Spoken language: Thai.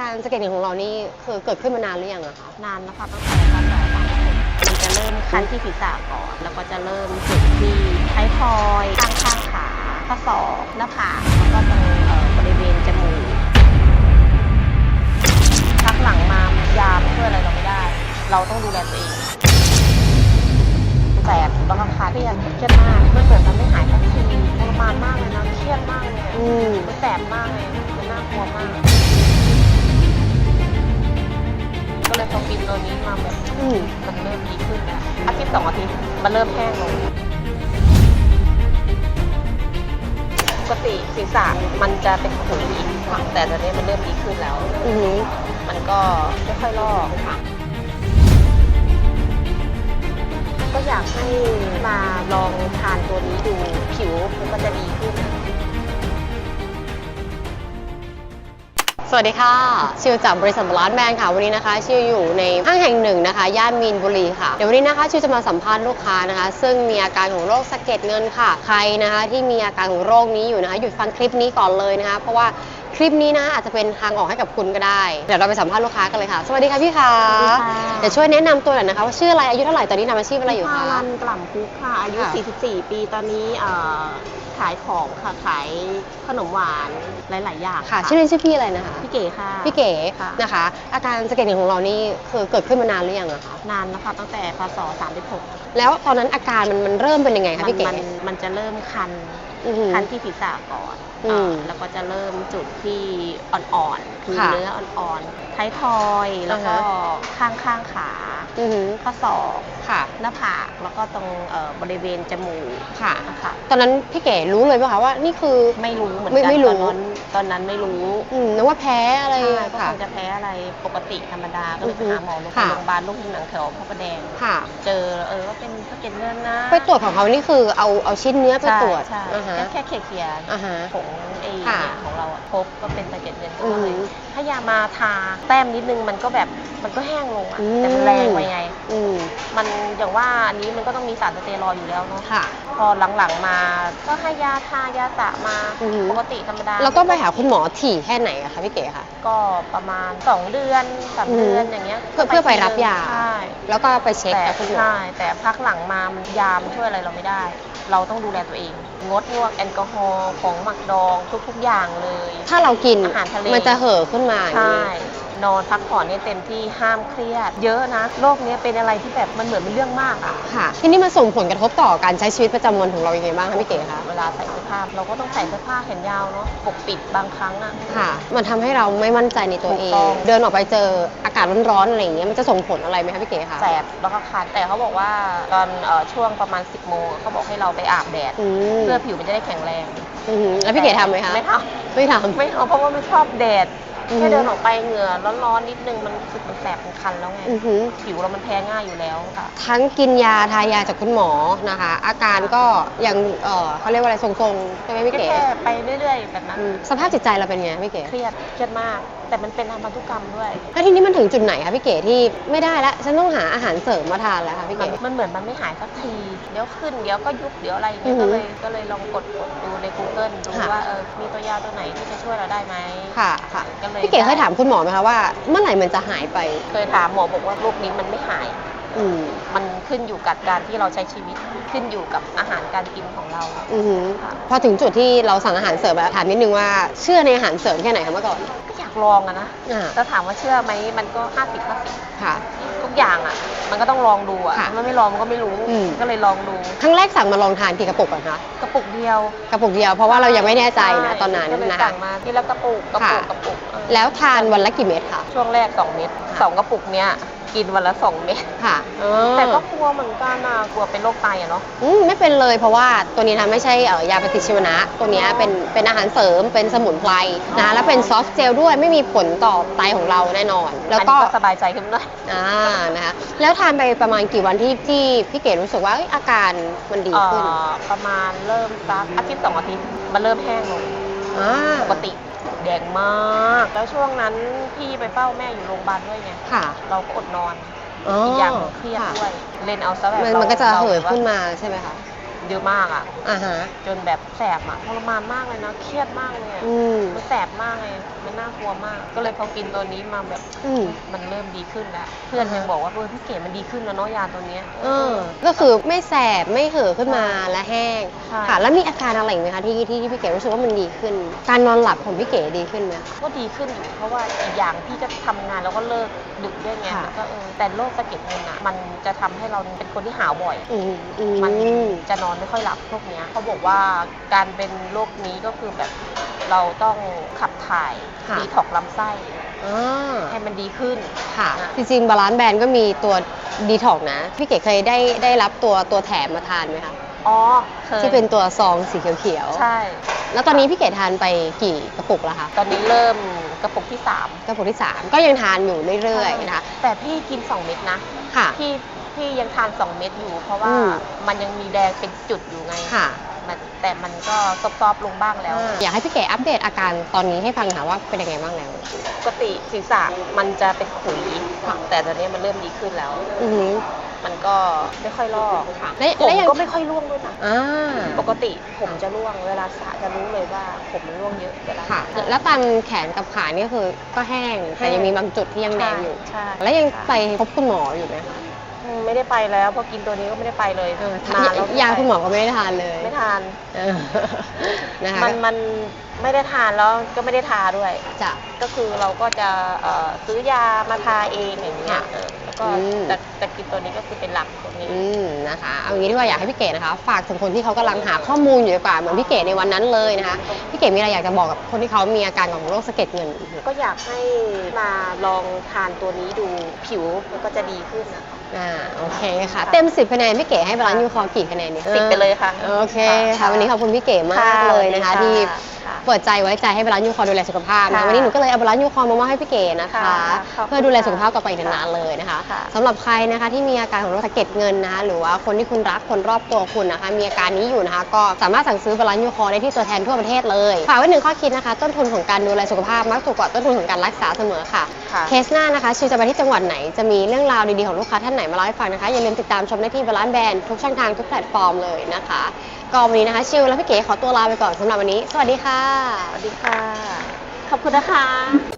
การสะเก็ดเงินของเรานี่คือเกิดขึ้นมานานหรือยังอะคะนานแล้วค่ะตั้งแต่พศสามสิบหกมันจะเริ่มคันที่ศีรษะก่อน แล้วก็จะเริ่มจุดที่ท้ายทอยข้างข้างขาข้อศอกหน้าผากแล้วก็ตรงเอ่อบริเวณจมูกพักหลังมายาไม่ช่วยอะไรเราไม่ได้ เราต้องดูแลตัวเองแสบแล้วก็ขาเครียดเครียดมากมันเหมือนมันไม่หายสักทีทรมานมากเลยนะเครียดมากเลยอะอืมมันแสบมากเลยมันน่ากลัวมาก เริ่มแห้งลงปกติศีรษะมันจะเป็นขุยแต่ตอนนี้มันเริ่มดีขึ้นแล้ว อือหือมันก็ไม่ค่อยลอกค่ะ ก็อยากให้มาลองทานตัวนี้ดูผิวมันก็จะดีขึ้น สวัสดีค่ะ ชิวจากบริษัทบลาร์แมนค่ะ วันนี้นะคะ ชิวอยู่ในห้างแห่งหนึ่งนะคะ ย่านมีนบุรีค่ะ เดี๋ยววันนี้นะคะ ชิวจะมาสัมภาษณ์ลูกค้านะคะ ซึ่งมีอาการของโรคสะเก็ดเงินค่ะ ใครนะคะที่มีอาการของโรคนี้อยู่นะคะ หยุดฟังคลิปนี้ก่อนเลยนะคะ เพราะว่าคลิปนี้นะคะอาจจะเป็นทางออกให้กับคุณก็ได้ เดี๋ยวเราไปสัมภาษณ์ลูกค้ากันเลยค่ะ สวัสดีค่ะพี่คะสวัสดีค่ะเดี๋ยวช่วยแนะนำตัวหน่อยนะคะว่าชื่ออะไร อายุเท่าไหร่ ตอนนี้ทำอาชีพอะไรอยู่พาคะรันกล่ำคุกค่ะ อายุค่ะ44 ปี ตอนนี้เอ่อ ขายของค่ะขายขนมหวานหลาย ๆ อย่างค่ะ ชื่อเล่นชื่อพี่อะไรนะคะ พี่เก๋ค่ะ พี่เก๋ค่ะ นะคะ อาการสะเก็ดเงินของเรานี่คือเกิดขึ้นมานานหรือยังอะคะ นานแล้วค่ะตั้งแต่พศ36แล้วตอนนั้นอาการมันมันเริ่มเป็นยังไงคะพี่เก๋มันมันจะเริ่มคันอือหือคันที่ศีรษะก่อน อืมอ่าแล้วก็จะเริ่มจุดที่อ่อนๆ คือค่ะเนื้ออ่อนๆ ท้ายทอย แล้วก็อ่าฮ ข้างข้างๆขา อือหือข้อศอก ค่ะ หน้าผาก แล้วก็ตรงเอ่อบริเวณจมูกค่ะ นะคะตอนนั้นพี่เก๋รู้เลยป่ะคะว่านี่คือ ไม่รู้เหมือนไม่กันไม่รู้ ตอนนั้นตอนนั้นไม่รู้อืมนึกว่าแพ้อะไร ใช่ก็ค่ะคงจะแพ้อะไรปกติธรรมดา ก็เลยไปอือฮึหาหมอโรงพค่ะ ยาบาลโรคผิวหนังแถวพระประแดง ค่ะ เจอเออว่าเป็นสะเก็ดเงินนะไปตรวจของเขานี่คือเอาเอาชิ้นเนื้อไปใช่ตรวจใช่อ่าฮะแค่แค่เคลียร์ๆอ่าฮะของไอ้ค่ะเนี่ยของเราอะพบก็เป็นสะเก็ดเงินก็อือเลหืยอถ้ายามาทาแต้มนิดนึงมันก็แบบมันก็แห้งลงอะอืม แต่มันแรงไปไง อืมมัน อย่างว่าอันนี้มันก็ต้องมีสารสเตียรอยด์อยู่แล้วเนาะค่ะ พอหลังๆมา ก็ให้ยาทายาสระมาอือหือ ปกติธรรมดาแล้วก็ไปหาคุณหมอถี่แค่ไหนอะคะพี่เก๋คะ ก็ประมาณ 2 เดือนสามอือหือเดือนอย่างเงี้ยเพื่อเพื่อไปรับยา ใช่แล้วก็ไปเช็คแต่กับคุณหมอ ใช่แต่พักหลังมามันยามช่วยอะไรเราไม่ได้ เราต้องดูแลตัวเอง งดพวกแอลกอฮอล์ของหมักดองทุกๆอย่างเลย ถ้าเรากินอาหารทะเล มันจะเห่อะขึ้นมาอย่างใช่นี้ นอนพักผ่อนเนี่ยเต็มที่ห้ามเครียด เยอะนะโรคเนี้ยเป็นอะไรที่แบบมันเหมือนเป็นเรื่องมากอะค่ะ ทีนี้มันส่งผลกระทบต่อการใช้ชีวิตประจำวันของเรายังไงบ้างคะพี่เก๋คะ เวลาใส่เสื้อผ้าเราก็ต้องใส่เสื้อผ้าแขนยาวเนาะปกปิดบางครั้งอะ ค่ะ มันทำให้เราไม่มั่นใจในตัวเอถูกต้ง อง เดินออกไปเจออากาศร้อนๆอะไรอย่างเงี้ย มันจะส่งผลอะไรไหมคะพี่เก๋คะ แสบแล้วก็คันแต่เขาบอกว่าตอนเอ่อช่วงประมาณ 10โมงเขาบอกให้เราไปอาบแดดอืมเพื่อผิวมันจะได้แข็งแรง อือหือแล้วพี่เก๋ทำไหมคะ ไม่ทไม่ทำ ไม่เอาเพราะว่าไม่ชอบแดดอือฮึ แค่เดินออกไปเหงื่อร้อนๆนิดนึงมันรู้สึกมันแสบมันคันแล้วไงำอือหือ ผิวเรามันแพ้ง่ายอยู่แล้วค่ะ ทั้งกินยาทายาจากคุณหมอนะคะ อาการก็ยังเออเขาเรียกว่าอะไรทรงๆใช่ไหมพี่ก็เก๋แค่ไปเรื่อยๆแบบนั้นอืมสภาพจิตใจเราเป็นไงพี่เก๋เครียดเครียดมากแต่มันเป็นทางพันธุกรรมด้วย แล้วทีนี้มันถึงจุดไหนคะพี่เก๋ที่ไม่ได้ละฉันต้องหาอาหารเสริมมาทานแล้วค่ะพี่มัเก๋นมันเหมือนมันไม่หายสักทีเดี๋ยวขึ้นเดี๋ยวก็ยุบเดี๋ยวอะไรอย่างเงี้ยอือฮึก็เลยก็เลยลองกดกดดูใน Google ดูค่ะว่าเออมีตัวยาตัวไหนที่จะช่วยเราได้ไหมค่ะค่ะก็เลยพี่เก๋เคยได้ถามคุณหมอไหมคะว่า เมื่อไหร่มันจะหายไป เคยถามหมอบอกว่าโรคนี้มันไม่หาย อืมมัน ขึ้นอยู่กับการที่เราใช้ชีวิตขึ้นอยู่กับอาหารการกินของเรา อือหือค่ะ พอถึงจุดที่เราสั่งอาหารเสริมแล้วถามนิดนึงว่าเชื่อในอาหารเสริมแค่ไหนคะเมื่อก่อนก็อยากลองอะนะอ่าแต่ถามว่าเชื่อไหมมันก็ 50 50ค่ะ ทุกอย่างอะมันก็ต้องลองดูอะค่ะมันไม่ลองมันก็ไม่รู้อืม ก็เลยลองดูครั้งแรกสั่งมาลองทานกี่กระปุกก่อนคะกระปุกเดียวกระปุกเดียวเพราะว่าเรายังไม่แน่ใจนะช่ตอนนั้นก็เลยนะสั่คะ งมาทีละกระปุกกระปุกค่ะ กระปุกเออแล้วทานวันละกี่เม็ดคะ ช่วงแรก 2 เม็ดสองกระปุกเนี้ยกินวันละ 2 เม็ดค่ะอ๋อแต่ก็กลัวเหมือนกันอะกลัวเป็นโรคไตอะเนาะอืมไม่เป็นเลยเพราะว่าตัวนี้นะไม่ใช่เอ่อยาปฏิชีวนะ ตัวเนี้ยเป็นเป็นอาหารเสริมเป็นสมุนไพรนะแล้วเป็นซอฟต์เจลด้วยไม่มีผลต่อไตของเราแน่นอน แล้วก็อันนี้สบายใจขึ้นหน่อยอ่านะคะแล้วทานไปประมาณกี่วันที่ที่พี่เก๋รู้สึกว่าเอ้ยอาการมันดีขึ้นเอ่อประมาณเริ่มสักอาทิตย์สองอาทิตย์มันเริ่มแห้งลงอ่าปกติแดงมาก แล้วช่วงนั้นพี่ไปเฝ้าแม่อยู่โรงพยาบาลด้วยไงค่ะ เราก็อดนอน อ๋ออีกอย่างเครียดค่ะด้วยเล่นเอาซะแบบมันรามันก็จะราเหิดแบบว่าขึ้นมาใช่ไหมคะ เยอะมากอะ อ่าฮะ จนแบบแสบอะทรมานมากเลยนะ เครียดมากเลยอะอืม มันแสบมากเลย มันน่ากลัวมาก ก็เลยพอกินตัวนี้มาแบบอืม มันเริ่มดีขึ้นแล้ว เพื่อนยังบอกว่าเออพี่เก๋มันดีขึ้นแล้วเนาะยาตัวเนี้ย เออ ก็คือไม่แสบไม่เห่อะขึ้นมาและแห้ง ใช่ ค่ะ แล้วมีอาการอะไรอีกไหมคะที่ที่ที่พี่เก๋รู้สึกว่ามันดีขึ้น การนอนหลับของพี่เก๋ดีขึ้นไหม ก็ดีขึ้นอยู่เพราะว่าอีกอย่างพี่ก็ทำงานแล้วก็เลิกดึกด้วยไงค่ะมันก็เออแต่โรคสะเก็ดเงินอะ มันจะทำให้เราเป็นคนที่หาวบ่อย อืมอืมมันจะนอนไม่ค่อยหลับพวกเนี้ยเขาบอกว่าการเป็นโรคนี้ก็คือแบบเราต้องขับถ่ายค่ะ ดีถอกซ์ลำไส้อ่าให้มันดีขึ้น ค่ะนะจริงๆบาลานซ์แบนก็มีตัวดีท็อกนะ พี่เก๋เคยได้ได้รับตัวตัวแถมมาทานไหมคะ อ๋อเคยที่เป็นตัวซองสีเขียวๆใช่แล้วตอนนี้พี่เก๋ทานไปกี่กระปุกแล้วคะตอนนี้เริ่มกระปุกที่สามกระปุกที่ 3 ก็ยังทานอยู่เรื่อยๆนะคะ แต่พี่กิน 2 เม็ดนะ ค่ะ พี่ พี่ยังทาน 2 เม็ดอยู่ เพราะว่าอืม มันยังมีแดงเป็นจุดอยู่ไงค่ะ มันแต่มันก็ซอฟๆลงบ้างแล้ว อยากให้พี่เก๋อัปเดตอาการตอนนี้ให้ฟังค่ะว่าเป็นยังไงบ้างแล้ว ปกติศีรษะมันจะเป็นขุยแต่ตอนนี้มันเริ่มดีขึ้นแล้ว อือหือ มันก็ไม่ค่อยลอกและผมและยัง ก็ไม่ค่อยร่วงด้วยนะอ่าปกติผมจะร่วงเวลาสระจะรู้เลยว่า ผมมันร่วงเยอะเวลาค่ะ สระแล้วตามแขนกับขานี่คือก็แห้ง แต่ยังมีบางจุดที่ยังแดงอยู่ ใช่แล้วยังใช่ไปพบคุณหมออยู่ไหมคะอืม ไม่ได้ไปแล้วพอกินตัวนี้ก็ไม่ได้ไปเลยเออนานแล้วยาคุณหมอก็ไม่ได้ทานเลย ไม่ทานเออนะคะมันมันไม่ได้ทานแล้วก็ไม่ได้ทาด้วยจะก็คือเราก็จะเอ่อซื้อยามาทาเองอย่างเงี้ยค่ะเออแล้วก็อืมแต่แต่กินตัวนี้ก็คือเป็นหลักตัวนี้อืมนะคะเอางี้ดีกว่าอยากให้พี่เก๋นะคะ ฝากถึงคนที่เขากำลังหาข้อมูลอยู่ดีกว่าเหมือนพี่เก๋ในวันนั้นเลยนะคะพี่เก๋มีอะไรอยากจะบอกกับคนที่เขามีอาการของโรคสะเก็ดเงิน ก็อยากให้มาลองทานตัวนี้ดูผิวมันก็จะดีขึ้นนะคะ อ่าโอเคค่ะ เต็ม 10คะแนนพี่เก๋ให้บาลานซ์ยูคอร์กี่คะแนนดีสิบไปเลยค่ะโอเคค่ะค่ะวันนี้ขอบคุณพี่เก๋มากค่ะเลยนะคะ สวัสดีที่ค่ะเปิดใจไว้ใจให้บาลานซ์ยูคอร์ดูแลสุขภาพนะค่ะวันนี้หนูก็เลยเอาบาลานซ์ยูคอร์มามอบให้พี่เก๋นะคะ ค่ะขอบคุณเพื่อดูแลสุขภาพต่อไปอีกนานๆเลยนะคะค่ะ สำหรับใครนะคะที่มีอาการของโรคสะเก็ดเงินนะคะหรือว่าคนที่คุณรักคนรอบตัวคุณนะคะ มีอาการนี้อยู่นะคะ ก็สามารถสั่งซื้อบาลานซ์ยูคอร์ได้ที่ตัวแทนทั่วประเทศเลยฝากไว้หนึ่งข้อคิดนะคะ ต้นทุนของการดูแลสุขภาพมักถูกกว่าต้นทุนของการรักษาเสมอค่ะ ค่ะ เคสหน้านะคะชิวจะไปที่จังหวัดไหนจะมีเรื่องราวดีๆของลูกค้าท่านไหนมาเล่าให้ฟังนะคะ อย่าลืมติดตามชมได้ที่บาลานซ์แบรนด์ทุกช่องทางทุกแพลตฟอร์มเลยนะคะ ก็วันนี้นะคะ ชิวและพี่เก๋ขอตัวลาไปก่อนสำหรับวันนี้ สวัสดีค่ะ สวัสดีค่ะ ขอบคุณนะคะ